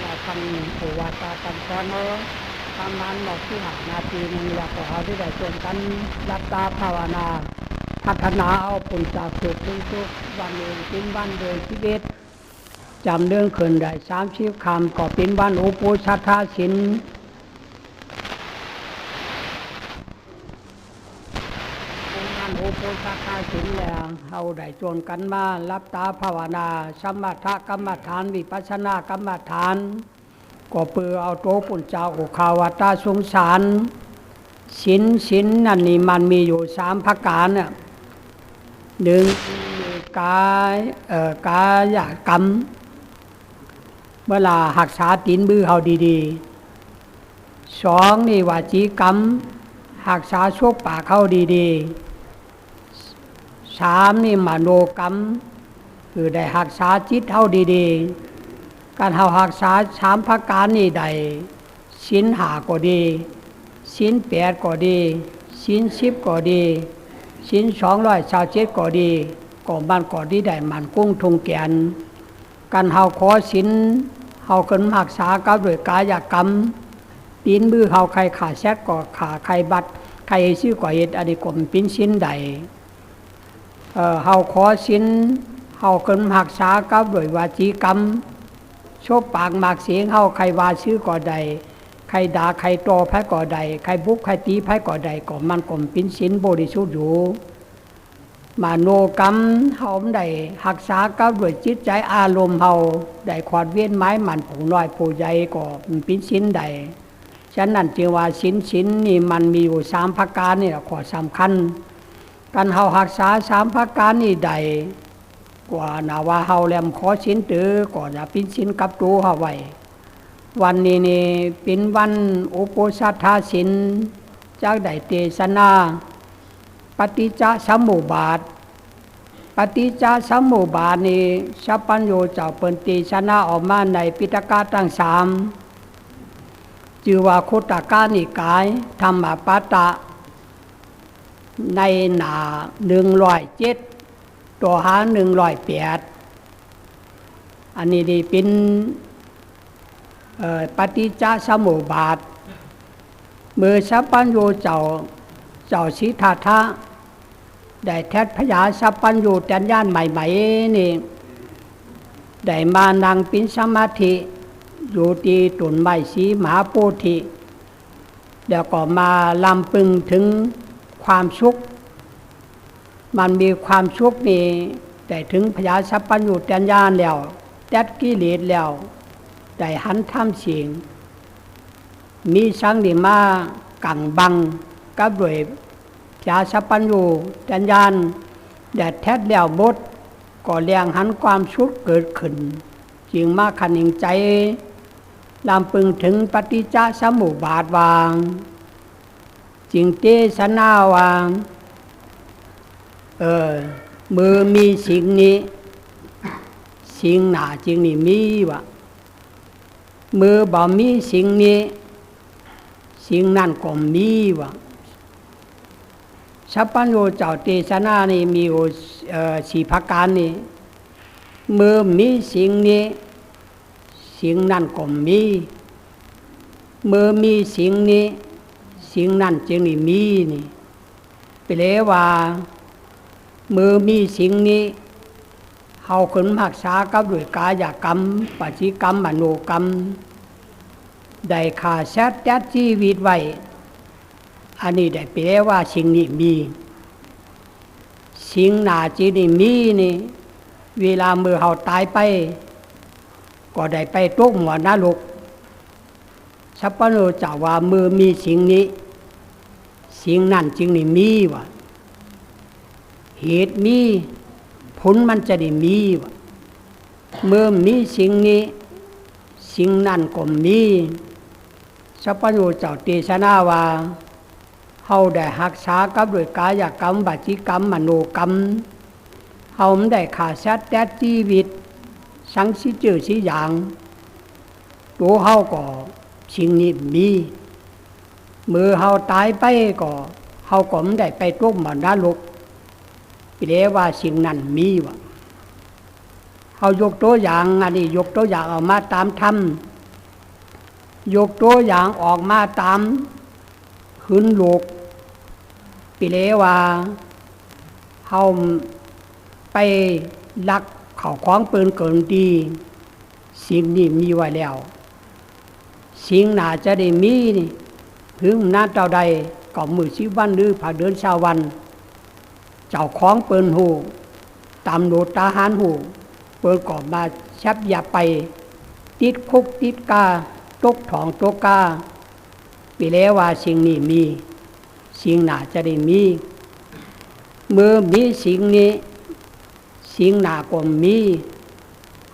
เราฟังโอวาทกันก่อนเนาะประมาณบอกที่หานาทีหนึงอยากขอเอาที่ได้ชวนกันรับตาภาวนา พัฒนาเอาผลจากเกิดขึ้นทุกวันเองเป็นบ้านโดยชีวิตจำเรื่องเขินได้สามชีพคำก็เป็นบ้านอุปุชัทธาสิน องค์การโอโป สักาสินแล้วเฮาได้จวนกันมารับตาภาวนาสมถกรรมฐาน วิปัสสนากรรมฐาน ก็เปือเอาโตปุ่นเจ้าโอคาวตาสงสารสินสินนั่นนี่มันมีอยู่สามประการน่ะหนึ่งกายเอ่อกายกรรม เวลาหักษาตีนมือเฮาดีๆสองนี่วาจีกรรมหักษาช่วปากเข้าดีๆ สามนี่มโนกรรม คือได้หักษาจิตเท่าดีๆ การเฮาหักษาสามประการนี่ได้สินหาก็ดีสินแปดก็ดีสินสิบก็ดีสินสองร้อยสาเจ็ดก็ดีก็มันก็ดีได้มันกุ้งทงแกนการเฮาขอสินเฮาเกินหักษากับด้วยกายกรรมตีนมือเฮาใครขาแซกก็ขาใครบัดใครชื่อก่อเหตุอันนี้กลมปิ้นชิ้นใด เฮาขอชิ้นเฮาเกินหักษากับด้วยวาจีกรรมชบปากหมากเสียงเฮาใครวาชื่อก่อใด ใครด่าใครตอแพ้ก่อใด ใครบุกใครตีแพ้ก่อใดก็มันกลมปิ้นชิ้นบริสุทธิ์อยู่มาโนกรรมเฮาได้หักษากับด้วยจิตใจอารมณ์เฮาได้ขวาดเวียนไม้มันผูน้อยผู้ใหญ่ก็มันปิ้นชิ้นใดฉะนั้นจึงว่าสินสินนี่มันมีอยู่สามประการนี่แหละข้อสำคัญ การเฮาหักษาสามประการนี่ใดกว่านาวาเฮาแลมขอสินตือก่อนจะปิ้นสินกับตัวเฮาไว้วันนี้นี่เป็นวันอุปสัทธาสินจากได้เตศนาปฏิจจสมุปบาท ปฏิจจสมุปบาทนี่ชัพพัญโยเจ้าเปินเตศนาออกมาในปิฎกาตั้งสามจือว่าโคตกานิกายธรรมปาตะ ในหนาหนึ่งร้อยเจ็ดตัวหาหนึ่งร้อยแปดอันนี้ดีเป็นปฏิจจสมุปบาทเมื่อสัพพัญโยเจ้าเจ้าสิทธาทะได้แทดพยาสัพพัญโยแตนย่านใหม่ๆนี่ได้มานั่งป็นสมาธิอยู่ที่ตุนไม้สีมหาโพธิเดี๋ยวก็มาลำพึงถึง ความสุข มันมีความสุขนี่แต่ถึงพยาสัพพัญญูแตนญาณแล้วแตดกิเลสแล้วได้หันทำเสียงมีสังนิมากังบังกับด้วยพยาสัพพัญญูแตนญาณแดดแทดแล้วบดก็เลียงหันความสุขเกิดขึ้น จึงมาขันิงใจลำพึงถึงปฏิจจสมุปบาทวาง จึงเตสนาวางเออมือมีสิ่งนี้ สิ่งหนาจึงนี่มีวะมือบ่มีสิ่งนี้ สิ่งนั่นก็มีวะสัพพัญโยเจ้าเตสนานี่มีอยู่เอ่อสี่ประการนี่มือมีสิ่งนี้ สิ่งนั้นก็มีเมื่อมีสิ่งนี้ สิ่งนั้นจึงนี่มีนี่ไปเลยว่า มือมีสิ่งนี้เฮาขึ้นหักษากับด้วยกายกรรมปฏิกรรมมโนกรรม ได้ขาแซดแดดชีวิตไว้ อันนี้ได้ไปแล้วว่าสิ่งนี้มี สิ่งหนาจีนี่มีนี่ เวลามือเฮาตายไป ก็ได้ไปตกหัวนรกสัพพโนจาว่ามือมีสิ่งนี้ สิ่งนั้นจึงนี่มีวะเหตุมีผลมันจะได้มีวะเมื่อมีสิ่งนี้ สิ่งนั้นก็มีสัพพโนเจ้าเตชนาว่าเฮาได้หักษากับด้วยกายกรรมบาจิกรรมมโนกรรมเฮาได้ขาดชัดแดดชีวิต สังสิจือสิอย่างตัวเฮาก็สิ่งนี้มี มือเฮาตายไปก็เฮาก็ไม่ได้ไปตกมันนรกไปเรียว่าสิ่งนั้นมีวะเฮายกตัวอย่างอันนี้ยกตัวอย่างเอามาตามธรรมยกตัวอย่างออกมาตามขึ้นโลกปีเลว่าเฮาไปลักเข่าของปืนเกินดี สิ่งนี้มีไว้แล้ว สิ่งหนาจะได้มีนี่ ถึงนาเจ้าใดก็มือสิวันหรือผ่าเดือนชาววัน เจ้าของเปินหูตามโนตาหารหูเปินก่อมาชับอย่าไป ติดคุกติดกาตกถองตกกาปีแล้วว่าสิ่งนี้มี สิ่งหนาจะได้มี เมื่อมีสิ่งนี้ สิ่งหนาก็มี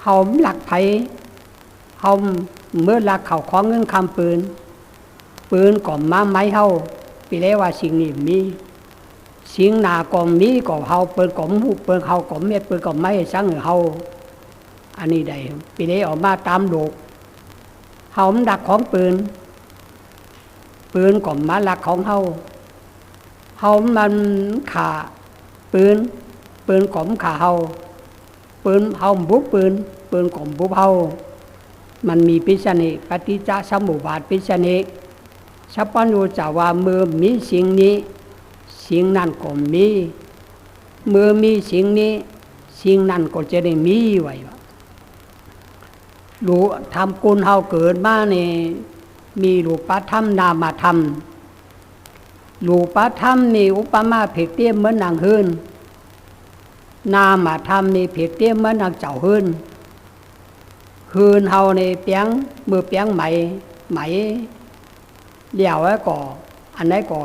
เฮาหลักไผเฮาเมื่อหลักเขาของเงินคำปืน ปืนก็มาไม้เฮาปีแล้วว่าสิ่งนี้มี สิ่งหนาก็มีก็เฮาเปินก็มูเปินเฮาก็เม็ดเปินก็ไม่สังเฮาอันนี้ได้ปีนี้ออกมาตามโลกเฮามดักของปืน ปืนก็มมาลักของเฮาเฮามันขาปืน ปืนก็มขาเฮาปืนเฮาบุบปืน ปืนก็บุบเฮามันมีปิชนิปฏิจจสมุปบาทปิชนิ ชัพพัญญูจะว่าเมื่อมีสิ่งนี้ สิ่งนั้นก็มีเมื่อมีสิ่งนี้ สิ่งนั้นก็จะได้มีไว้รู้ทำกุลเฮาเกิดมาเนี่ยมีรูปธรรมนามธรรมรูปธรรมนี่อุปมาเพียเตี้ยเหมือนนางฮืนนามธรรมนี่เพียเตี้ยเหมือนนางเจ้าฮืนฮืนเฮาในเปียงมือเปียงไหมไหม เลี้ยวไว้ก่อ อันไหนก่อ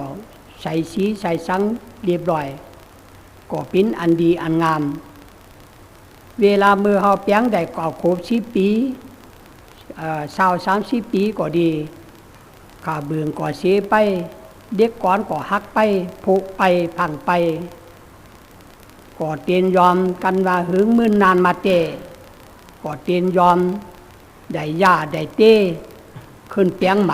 ใส่สีใส่สังเรียบร้อยก็เป็นอันดีอันงาม เวลามือเฮาเปียงได้ก่อครบสิปีสาวสามสิปีก็ดีขาเบืองก่อเสียไป เด็กก่อนก่อหักไปผุไปพังไปก่อเตียนยอมกันว่าหึงมื่นนานมาเตก่อเตียนยอมได้ยาได้เต้ขึ้นเปียงไหม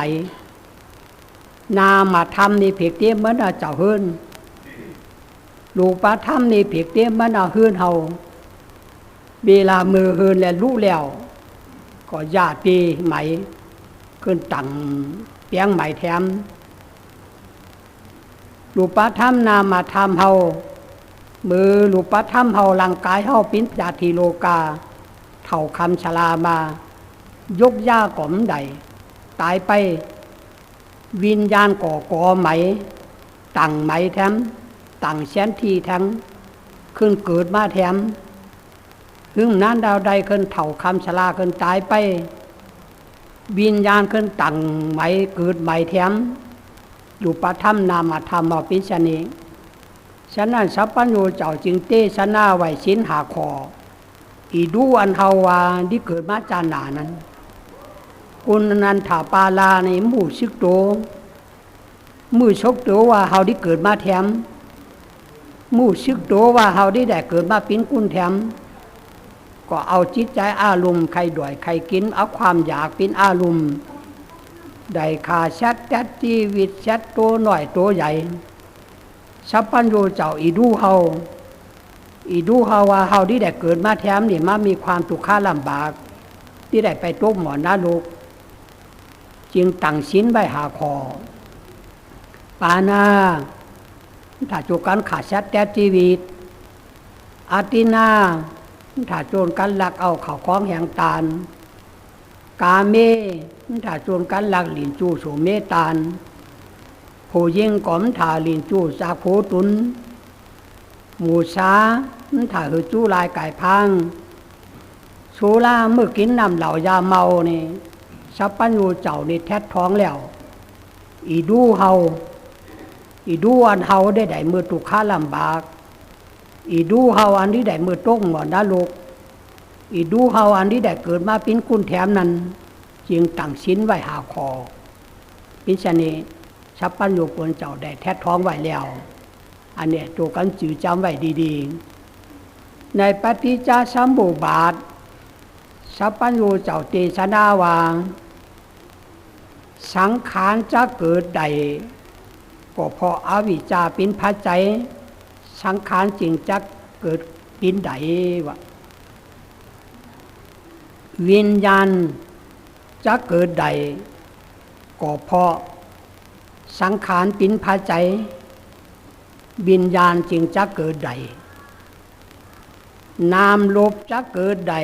นามาทำนี่เพียกเตี้ยมันเจ้าเฮือนลูกปลาทำนี่เพียกเตี้ยมันเอาเฮือนเฮาเวลามือเฮือนแล้วรู้แล้ว ก็ญาติไหมขึ้นตังเปียงไหมแถมลูกปลาทำนามาทำเฮามือลูกปลาทำเฮาร่างกายเฮาปิ้นจาทีโลกา เท่าคำชลามายกย่าก่อมใดตายไป วิญญาณก่อก่อไหม ตั้งไหมแถมตั้งแสนทีแถมขึ้นเกิดมาแถมหึงนั้นดาวใดขึ้นเถ่าคำชลาขึ้นตายไป วิญญาณขึ้นตั้งไหมเกิดไหมแถมอยู่ปธรรมนามธรรมอภิชนีฉะนั้นสัพพัญญูเจ้าจึงเตชนาไหว้สินหาคออีดูอันเฮาวาที่เกิดมาจานานั้น คุณนันถาปาลาในหมู่ซึกโตมู่ชกโตว่าเฮาได้เกิดมาแถมมู่ซึกโตว่าเฮาได้ได้เกิดมาปิ้นกุนแถม ก็เอาจิตใจอารมณ์ใครด่วยใครกิน เอาความอยากเป็นอารมณ์ได้ขาชัดจัดชีวิตชัดตัวหน่อยโตใหญ่สัพพัญญูเจ้าอีดูเฮาอีดูเฮาว่าเฮาที่ได้เกิดมาแถมนี่มามีความทุกข์ลำบาก ที่ได้ไปตกหมอนนาลูก จึงตั้งสินไว้หาคอปานาถ้าโจกันขาดชัดแต่ชีวิตอาตินาถ้าโจรกันหลักเอาข่าวของแห่งตาลกาเมถ้าโจรกันหลักหลินจูโสเมตานผู้ยิ่งก่อมถ่าหลินจูสาโคตุน หมูช้าถ้าหือจูลายไก่พังชูล่าเมื่อกินน้ำเหล่ายาเมานี่ สัพพัญญูเจ้านี่แท้ท้องแล้ว อีดูเฮาอีดูอันเฮาได้ได้มือตุค้าลำบาก อีดูเฮาอันที่ได้มือต้งหมอนดาลกอีดูเฮาอันที่ได้เกิดมาปิ้นกุนแถมนั้น จึงตั้งชิ้นไว้หาคอพิชนีสัพพัญญูควรเจ้าได้แท้ท้องไว้แล้ว อันเนี้ยตัวกันจือจำไว้ดีๆ ในปฏิจจสมุปบาทสัพพัญญูเจ้าเตชนาวาง สังขารจะเกิดใด ก็เพราะอาวิชชาเป็นพระใจ สังขารจริงจะเกิดปินใดวะวิญญาณจะเกิดใด ก็เพราะสังขารปินพาใจ วิญญาณจึงจะเกิดใด นามลบจะเกิดใด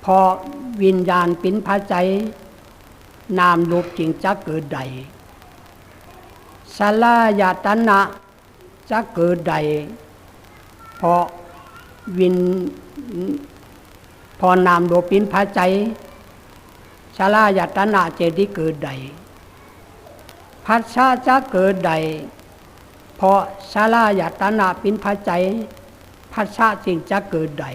เพราะวิญญาณปินพาใจ นามลบจึงจะเกิดใดสลายตนะจะเกิดใด เพราะวินพอนามโลปินพาใจชาลายตนะเจดีเกิดใดพัชชาจะเกิดใด เพราะชาลายตนะปินพาใจพัชชาจึงจะเกิดใด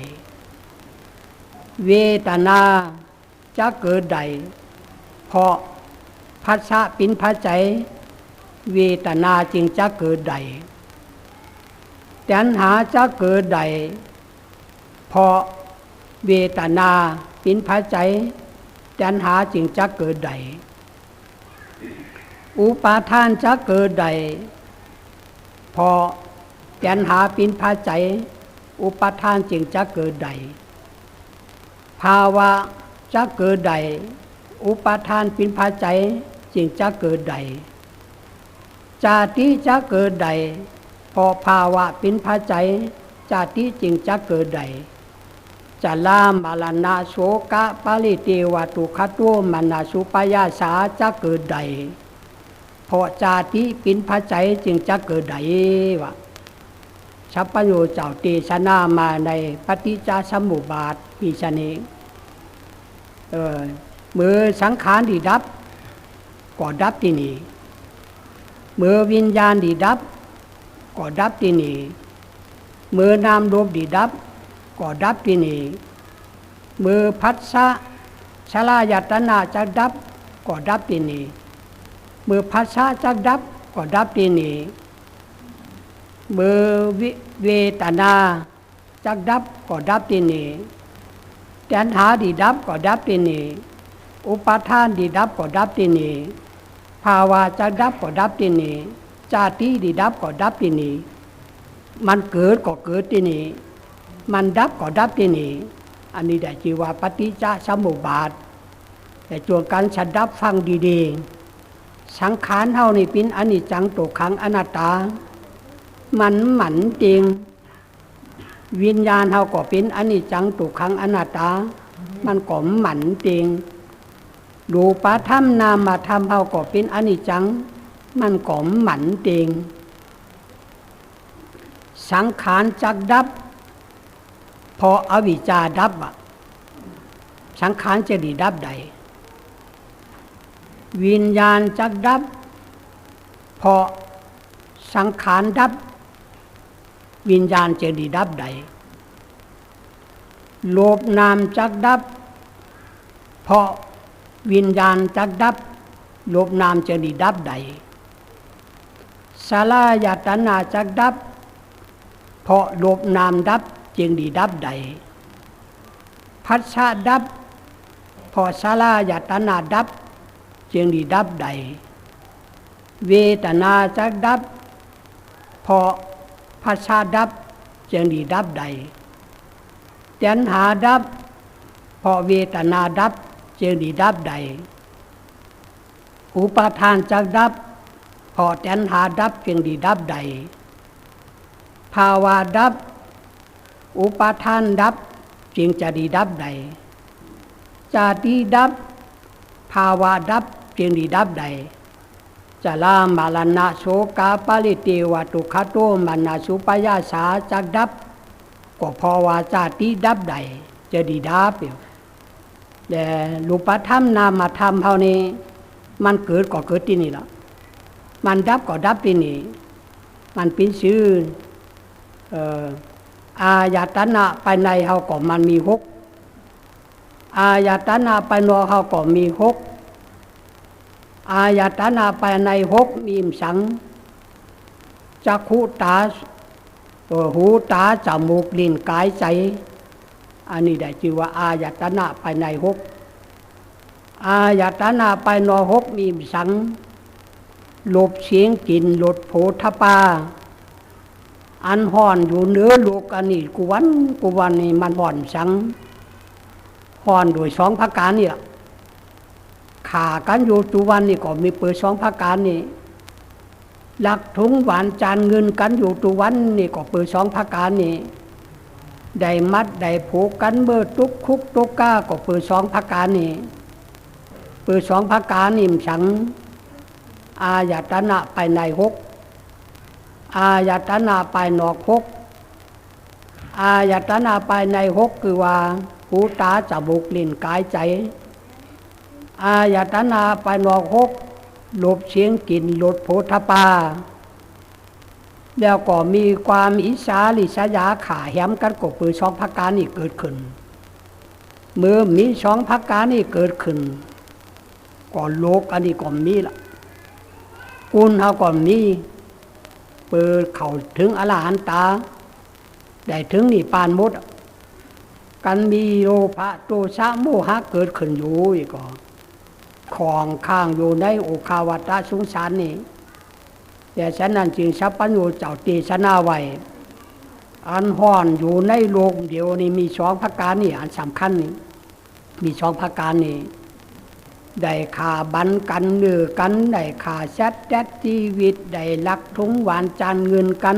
เวทนาจะเกิดใด เพราะพัชชาปินพาใจเวทนาจึงจะเกิดใดตัณหาจะเกิดใดเพราะเวทนาปินพาใจตัณหาจึงจะเกิดใดอุปาทานจะเกิดใดเพราะตัณหาปินพาใจ อุปาทานจึงจะเกิดใดภาวะจะเกิดใด อุปาทานปินพาใจจึงจะเกิดใด จาติจะเกิดใด พอภาวะปินพาใจ จาติจึงจะเกิดใดจะลามาลนาโสกะปาลิเตวตุคตัวมานาสุปยาสาจะเกิดใดพราะจาติปินพาใจจึงจะเกิดใดวะชัพพโยเจ้าเตชนามาในปฏิจจสมุบาทมีชนีเออ เมื่อสังขารดีดับก็ดับที่นี่เมื่อวิญญาณดีดับก็ดับที่นี่เมื่อนามรวมดีดับก็ดับที่นี่เมื่อพัสสะชลายตนาจะดับก็ดับที่นี่เมื่อพัสสะจะดับก็ดับที่นี่เมื่อเวทนาจะดับก็ดับที่นี่แตัณหาดีดับก็ดับที่นี่ อุปาทานดีดับก็ดับที่นี่ภาวะจะดับก็ดับที่นี่จาติดีดับก็ดับที่นี่มันเกิดก็เกิดที่นี่มันดับก็ดับที่นี่อันนี้ได้ชื่อว่าปฏิจจสมุปบาท แต่จวงการฉันดับฟังดีๆ สังขารเท่านี่เป็นอนิจจังตกขังอนัตตา มันหมันจริง วิญญาณเท่าก็เป็นอนิจจังตกขังอนัตตา มันก็หมันจริง รูปธรรมนามธรรมเท่าก็เป็นอนิจจัง มันก็หมันเองสังขารจักดับ พออวิจาดับอะสังขารจะดีดับใด วิญญาณจักดับ พอสังขารดับ วิญญาณจะดีดับใด โลภนามจักดับ เพราะ วิญญาณจักดับลภนามจะดีดับใดสาลายตนาจักดับ เพราะลบนามดับจึงดีดับใด พัชชาดับพอสาลายตนาดับจึงดีดับใด เวทนาจักดับพอพัชชาดับจึงดีดับใดตัณหาดับพอเวทนาดับ จึงดีดับใด อุปทานจักดับ พอแตนหาดับเพียงดีดับใด ภาวาดับ อุปาทานดับจึงจะดีดับใด จาติดับ ภาวาดับจึงดีดับใดจะลามาลนาโสกาปาลิเตวตุคาโตมานาสุปยาสาจักดับ ก็พอว่าจาติดับใดจะดีดับเปียว แต่รูปธรรมนามธรรมเท่านี้ มันเกิดก็เกิดที่นี่แล้วมันดับก็ดับที่นี่ มันเป็นชื่ออายตนะภายในเขาก็มันมีหกอายตนะภายนอกเขาก็มีหกอายตนะภายในหกมีมสังจักขุตาหูตาจมูกลิ้นกายใจ อันนี้ได้ชื่อว่า อายตนะภายในหกอายตนะภายนอหกมีสังลบเสียงกินลดโผทปา อันห่อนอยู่เนื้อลูกอันนี้กูวันกูวันนี่มันห่อนสังห่อนโดยสองพักการนี่ขากันอยู่ตุวันนี่ก็มีเปิดสองพักการนี่หลักถุงหวานจานเงินกันอยู่ตุวันนี่ก็เปิดสองพักการนี่ ได้มัดได้ผูกกันเบอร์ตุกคุกตุกก้าก็ปิดสองพักการนี่ปิดสองพักการนี่มฉัง อายตนะไปในหกอายตนะไปนอกหกอายตนะไปในหกคือว่าหูตาจมูกลิ้นกายใจ อายตนะไปนอกหกหลบเสียงกลิ่นหลดโพธปา แล้วก็มีความอิสาลิษยาขาแหมกันกบปือสองพักการนี่เกิดขึ้น เมื่อมีสองพักการนี่เกิดขึ้นก็โลกอันนี้ก็มีละกุลเขาก่อนมีเปิดเข่าถึงอรหันตา ได้ถึงนิพพานมด กันมีโลภะโทสะโมหะเกิดขึ้นอยู่อีกก็ของข้างอยู่ในโอคาวัตสงสารนี่ แต่ฉะนั้นจึงสัพพัญญูเจ้าตีชนาไว้อันห่อนอยู่ในโลกเดียวนี่มีสองประการนี่อันสำคัญนี่มีสองประการนี่ได้ขาบันกันเนื้อกันได้ขาแซดแดดชีวิตได้ลักทุงหวานจานเงินกัน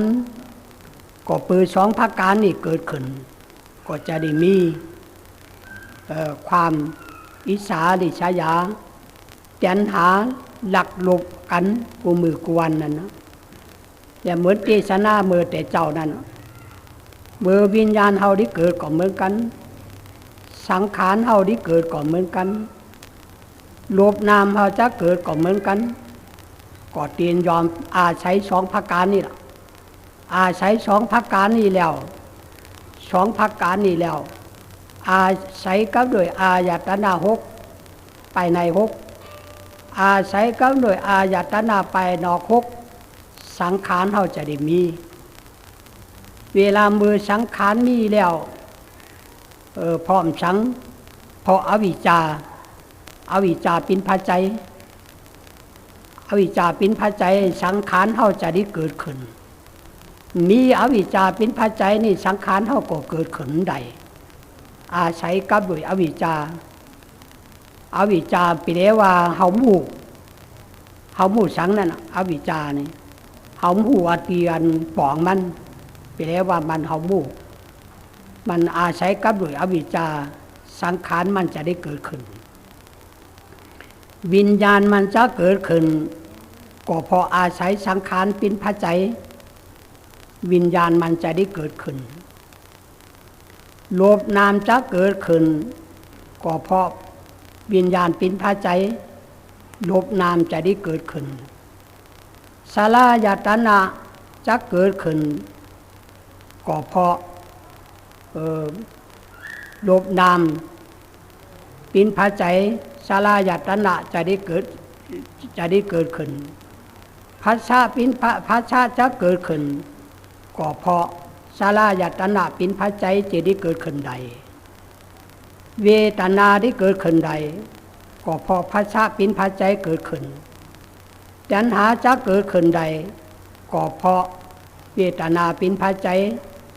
ก็เปิดสองภาการนี่เกิดขึ้น ก็จะได้มีความอิสาดิชายาจันหา ลักหลบกันกูมือกวนนั่นนะอย่าเหมือนเจสนาเมือแต่เจ้านั่นเมื่อวิญญาณเฮาที่เกิดก็เหมือนกัน สังขารเฮาที่เกิดก็เหมือนกันลบนามเขาจะเกิดก็เหมือนกันก็เตียนยอมอาศัยสองพักการนี่แหละอาศัยสองพักการนี่แล้วสองพักการนี่แล้ว อาศัยกับโดยอายตนาหกไปในหก อาศัยกับโดยอายตนาไปนอกหกสังขารเขาจะได้มี เวลามือสังขารมีแล้วออพร้อมสังพออวิชชาอวิชชาป็นพระใจอวิชชาป็นพระใจสังขารเฮาจะได้เกิดขึ้น มีอวิชชาป็นพระใจนี่สังขารเฮาก็เกิดขึ้นใด อาศัยกับด้วยอวิชชาอวิชชาไปแล้วว่าเฮาหมู่ เฮาหมู่สังนั่นอวิชานี่เฮาหมู่อาเตียนปองมันไปแล้วว่ามันเฮาหมู่มันอาศัยกับด้วยอวิชชาสังขารมันจะได้เกิดขึ้น วิญญาณมันจะเกิดขึ้น ก็พออาศัยสังขารเป็นพระใจ วิญญาณมันจะได้เกิดขึ้นโลภนามจะเกิดขึ้น ก็เพราะวิญญาณเป็นพระใจ ลภนามจะได้เกิดขึ้นสาลายตนะจะเกิดขึ้น ก็เพราะลภนามป็นพระใจชาลายตนะจะได้เกิดจะได้เกิดขึ้นพัชชาปินพัชชาจะเกิดขึ้น ก็เพราะชาลายตนะปินพัจใจจะได้เกิดขึ้นใด เวทนาได้เกิดขึ้นใด ก็เพราะพัชชาปินพัจใจเกิดขึ้นจันหาจะเกิดขึ้นใด ก็เพราะเวทนาปินพัจใจ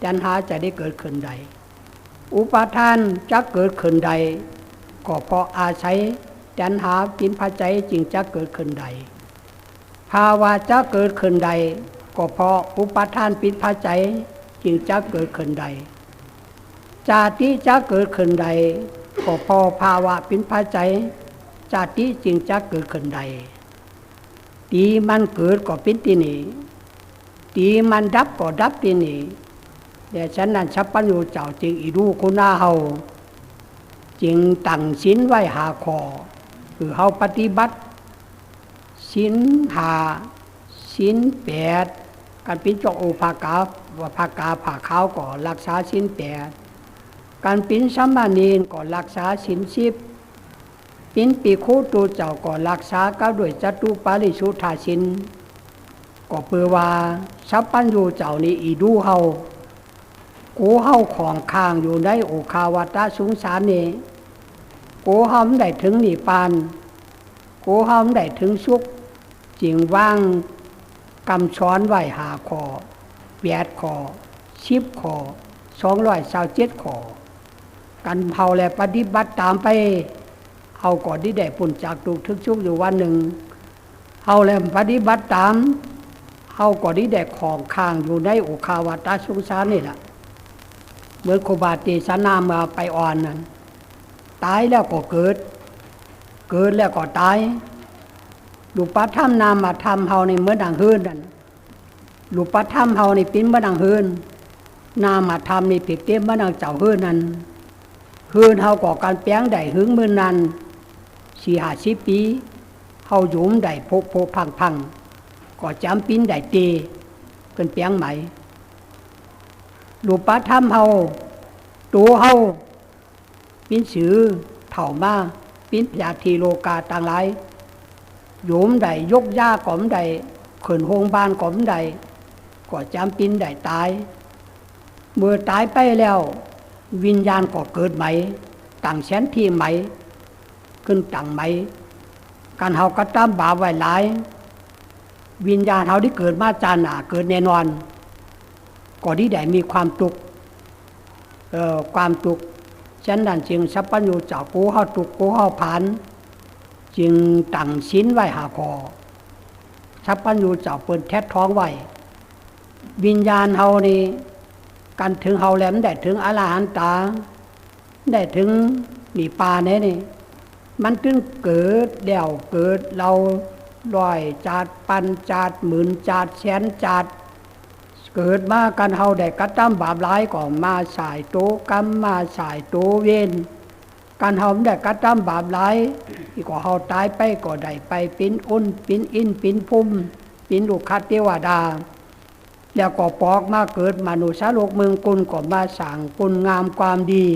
จันหาจะได้เกิดขึ้นใด อุปทานจะเกิดขึ้นใด ก็เพราะอาศัยจันหาปินพระใจจึงจะเกิดขึ้นใด ภาวะจะเกิดขึ้นใด ก็เพราะอุปทานปินพระใจจึงจะเกิดขึ้นใด จาติจะเกิดขึ้นใดก็เพราะภาวะปินพระใจ จาติจึงจะเกิดขึ้นใด ตีมันเกิดก็เป็นที่นี่ตีมันดับก็ดับที่นี่แต่ฉันนั้นชับปัญญูเจ้าจึงอีรู้คุณาเฮาจึงตั้งศีลไว้หาคอคือเฮาปฏิบัติศีลหาศีลแปดการเป็นจกโอภากาว่าภากาผ่าขาวก่อรักษาศีลแปดการเป็นสัมมาเนนก่อรักษาศีลสิบ ป็นปีโคตูเจ้าก่อรักษาก้าวด้วยจัตุปาริสุทธาศีลก็เปือว่าสัพพัญญูเจ้านี้อีดูเฮากูเฮาของข้างอยู่ในโอคาวัตสงสารนี่โกหอมได้ถึงนิพานโกหอมได้ถึงสุขจิงว่างกำช้อนไหวหาคอแปดคอชิบคอสองร้อยสาวเจ็ดคอกันเผาและปฏิบัติตามไป เฮาก็ที่ได้ปุ่นจากทุกทุกชุกอยู่วันหนึ่งเฮาแลมปฏิบัติตามเฮาก็ที่ได้ของข้างอยู่ในอุคาวาตาสงสารนี่แหละเหมือนโคบาเตชะนามาไปอ่อนนั่นตายแล้วก็เกิด เกิดแล้วก็ตายลูกปัธรรมนามมาทำเฮาในเมื่อดังเฮือนนั่นลูกปัธรรมเฮาในปิ้นเมื่อดังเฮือนนามาทำในผิดเต็มเมื่อดังเจ้าเฮือนนั้นเฮือนเฮาก่อการแปลงได้หึงมือนั้น สี่ห้าสิบปีเฮาหยุมได้พกโพพังพังก็จำปิ้นได้เตเกินแปลงใหม่ลูปัธรรมเฮาตัวเฮาปิ้นสือเถ่ามาปิ้นยาทีโลกาต่างหลายโยมใดยกย่าก่อมใดขืนโฮงบานก่อมใดก็จำปิ้นใดตาย เมื่อตายไปแล้ว วิญญาณก็เกิดใหม่ต่างแสนที่ใหม่ ขึ้นต่างใหม การเฮากระตั้มบาปไว้หลาย วิญญาณเฮาที่เกิดมาจาหนาเกิดแน่นอนก็ที่ได้มีความตุกเอ่อความตุกฉันดันจึงสัพพัญญูเจ้ากูเฮาตุกกูเฮาผานจึงตั้งชิ้นไว้หาคอชับปัญญูเจ้าเปินแทดท้องไว้วิญญาณเฮานี่กันถึงเฮาแหลมได้ถึงอรหันตา ได้ถึงนี่ปาเนี่ยนี่ มันถึงเกิดเดี่ยวเกิดเราลอยจาดปันจาดหมื่นจาดแสนจาดเกิดมากันเฮาได้กระทำบาปร้ายก็มาสายโตกรรมมาสายโตเวนการเฮาได้กระทำบาปร้ายที่ก็เฮาตายไปก็ได้ไปปิ้นอุ่นปิ้นอินปิ้นพุ่มปิ้นลูกคัดเทวดา แล้วก็ปอกมาเกิดมนุษย์โลกเมืองกุลก็มาสั่งกุลงามความดี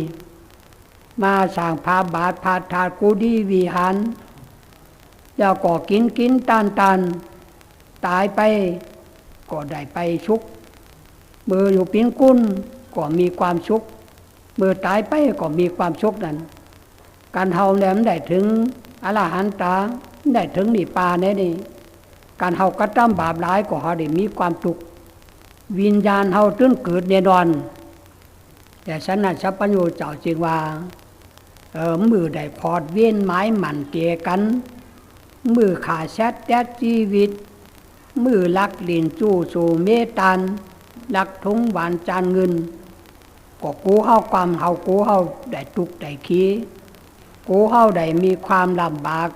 มาสั่งพาบาทพาถาดกูดีวิหารแล้วก็กินกินตานตานตายไป ก็ได้ไปชุกเมื่ออยู่ปิ้นกุลก็มีความชุกเมื่อตายไปก็มีความชุกนั้นการเฮาแหลมได้ถึงอรหันตาได้ถึงนิพพานเนี่ยนี่การเฮากระทำบาปร้ายก็เฮาได้มีความทุกข์วิญญาณเฮาตึ้งเกิดแน่นอน แต่ฉันน่ะชัพปัญโยเจ้าจึงว่า มือได้พอดเวียนไม้หมันเตียกัน มือขาแชดแดดชีวิต มือลักลินจู้สู่เมตันลักทุงหวานจานเงินก็กูเฮาความเฮากูเฮาได้ทุกได้ขี้กูเฮาได้มีความลำบาก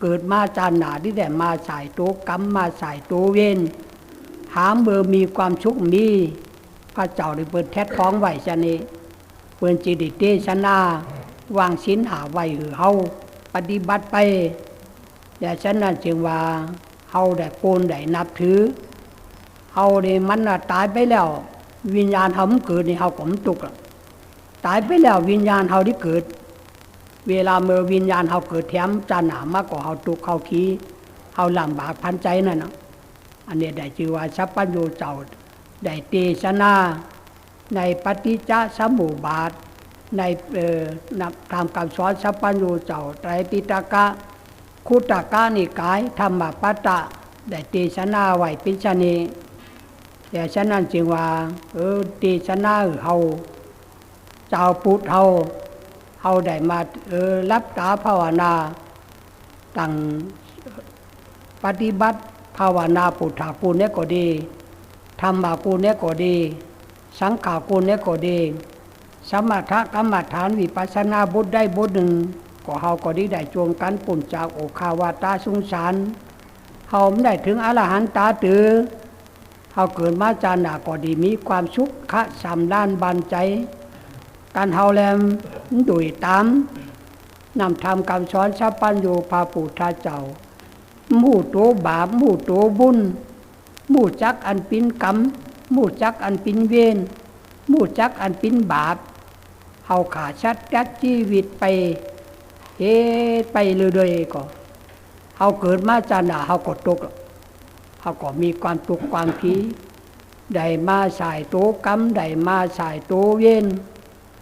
เกิดมาจานหนาที่ได้มาสายตัวกรรมมาสายตัวเวนหามเบอร์มีความชุกมีพระเจ้าได้เปิดแท้ท้องไหวชะนี้เปินจิติเตชนา วางสินหาไหวหือเฮาปฏิบัติไปแต่ฉะนั้นจึงว่าเฮาได้โกนได้นับถือเฮาได้มันน่ะตายไปแล้ว วิญญาณเฮามันเกิดนี่เฮาก็มตุกตายไปแล้ววิญญาณเฮาที่เกิด เวลาเมื่อวิญญาณเฮาเกิดแถมจานหนามากกว่าเฮาตุกเฮาขี้เฮาลำบากพันใจนั่นนะอันนี้ได้ชื่อว่าชัพปัญโยเจ้าได้เตชนาในปฏิจจสมุปบาท ในตามคำสอนชัพปัญโยเจ้าไตรปิฎกะคุตกานิกายธรรมปัตตะได้เตชนาไหวป็นชนีแต่ฉะนั้นจึงว่าเออเตชนาเฮาเจ้าพุทธเฮาเฮาได้มาเออรับตาภาวนาตั้งปฏิบัติภาวนาพุทธากูเนี่ยก็ดีธรรมากูเนี่ยก็ดี สังขากูเนี่ยก็ดี สมถกรรมฐานวิปัสนาบุตได้บุตหนึ่งก็เฮาก็ดีได้จวงกันปุ่นจากโอคาวาตาสุงสารเฮาไม่ได้ถึงอรหันตาตือเฮาเกิดมาจานาก็ดีมีความสุขะสำล้านบันใจ การเฮาแลมดุยตามนำทำคำสอนสัพพัญโยพาปุทาเจ้ามู่โตบาปมู่โตบุญมู่จักอันปินกรรมมู่จักอันปินเวรมู่จักอันปินบาป เฮาขาชัดจัดชีวิตไปเฮ็ดไปเรื่อยๆก็เฮาเกิดมาจานาเฮาก็ตกเฮาก็มีความทุกความผีได้มาสายโตกรรมได้มาสายโตเวร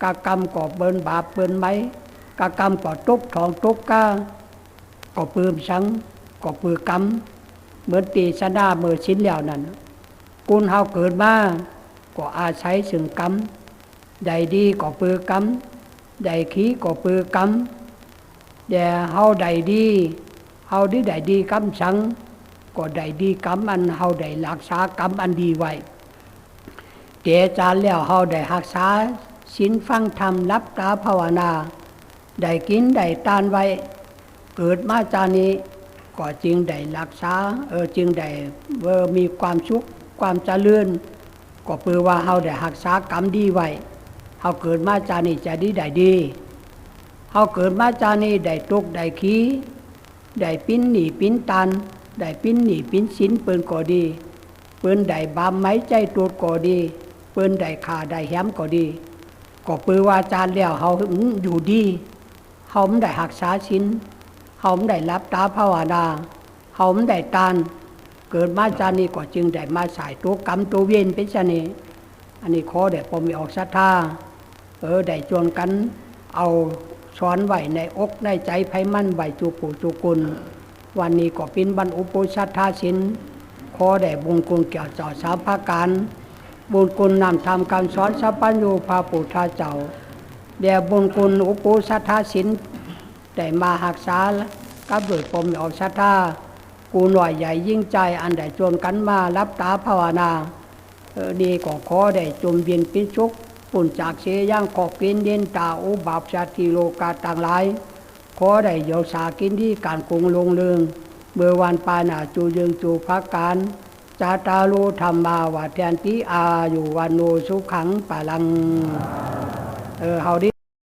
กกรรมก็เบิ่นบาปเบิ่นไหมกกรรมก็ตกทองตกก้าก็ปืมสังก็ปือกรรมเหมือนตีชนาเมื่อชิ้นแล้วนั่นกุณเฮาเกิดมาก็อาศัยซึ่งกรรม ใดดีก็ปือกรรมใดขี้ก็ปือกรรมดแด่เฮาใดดีเฮาที่ใดดีกำสัง ก็ได้ดีกรรมอันเฮาได้รักษากรรมอันดีไว้เจจานแล้วเฮาได้รักษาศีลฟังธรรมรับตาภาวนา ได้กินได้ตานไว้ เกิดมาจานี้ก็จึงได้รักษาเออจึงได้เออมีความสุขความเจริญก็เปือว่าเฮาได้รักษากรรมดีไว้ เฮาเกิดมาจานี้จะดีได้ดีเฮาเกิดมาจานี้ได้ตกได้ขี้ได้ปิ้นหนีปิ้นตัน ได้ปิ้นหนีปิ้นสินเปิ้นก็ดี เปิ้นได้บามไม้ใจตัวก็ดี เปิ้นได้ขาได้แหมก็ดี ก็เปือว่าจานแล้วเฮาอยู่ดีเฮาได้หักษาสินเฮาได้รับตาภาวนาเฮาได้ตานเกิดมาจานี้ก็จึงได้มาสายตัวกรรมตัวเวียนเป็นชนีอันนี้ขอได้พอมีออกศรัทธา เออได้จวนกันเอาสอนไหวในอกในใจไพมันไหวจูปูจูกุล วันนี้ก็ป็นบรรอุปชัทธาสินขอได้บุญคุณเกี่ยวเจ้าสาภาการ บุญคุณนำทำการสอนสัพพัญญูพาปุถาเจ้าเดี๋ยวบุญคุณอุปชัทธาสินได้มาหักษากับโดยปมออกชัทธากูหน่อยใหญ่ยิ่งใจอันใดจวนกันมารับตาภาวนาเออดีก็ขอได้จมเวียนปิชุก ปุ่นจากเสียงขอบกินเด่นตาอุบาปชาติโลกาต่างหลาย ขอได้โยสากินที่การกรุงลงเรืองเมื่อวันปานาจูยึงจูพักการจาตาโลธรรมาวาแทนติอาอยู่วันโนสุขังปาลัง เออเฮาดิ